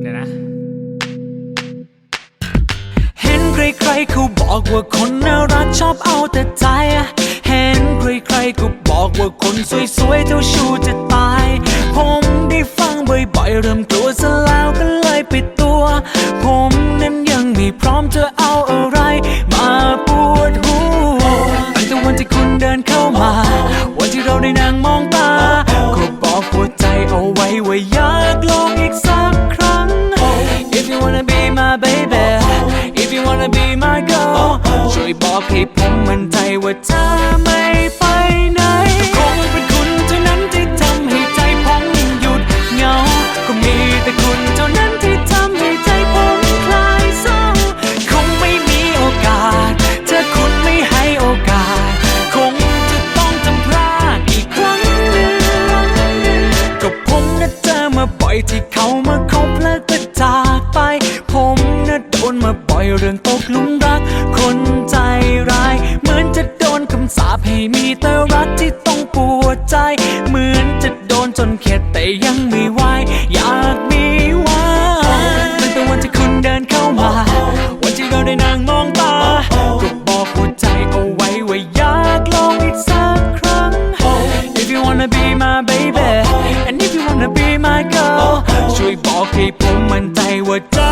เดี๋ยวนะ เห็นใครๆเขาบอกว่าคนน่ารักชอบเอาแต่ใจ เห็นใครๆก็บอกว่าคนสวยๆเจ้าชู้จะตาย ผมได้ฟังบ่อยๆเริ่มกลัวซะแล้วก็เลยปิดตัว ผมนั้นยังไม่พร้อมจะ นที่เราได้นั่งมองตาก็บอกหัวใจเอาไว้ว่าอยากลองอีกสักครั้ง If you wanna be my baby If you wanna be my girl ช่วยบอกให้ผมมั่นใจว่าเธอไม่ มีแต่รักที่ต้องปวดใจ เหมือนจะโดนจนเข็ดแต่ยังไม่ไหวอยากมีวันตั้งแต่วันที่คุณเดินเข้ามา วันที่เราได้นั่งมองตาก็บอกหัวใจเอาไว้ว่าอยากลองอีกสักครั้ง If you wanna be my baby and if you wanna be my girl ช่วยบอกให้ผมมั่นใจว่าจะ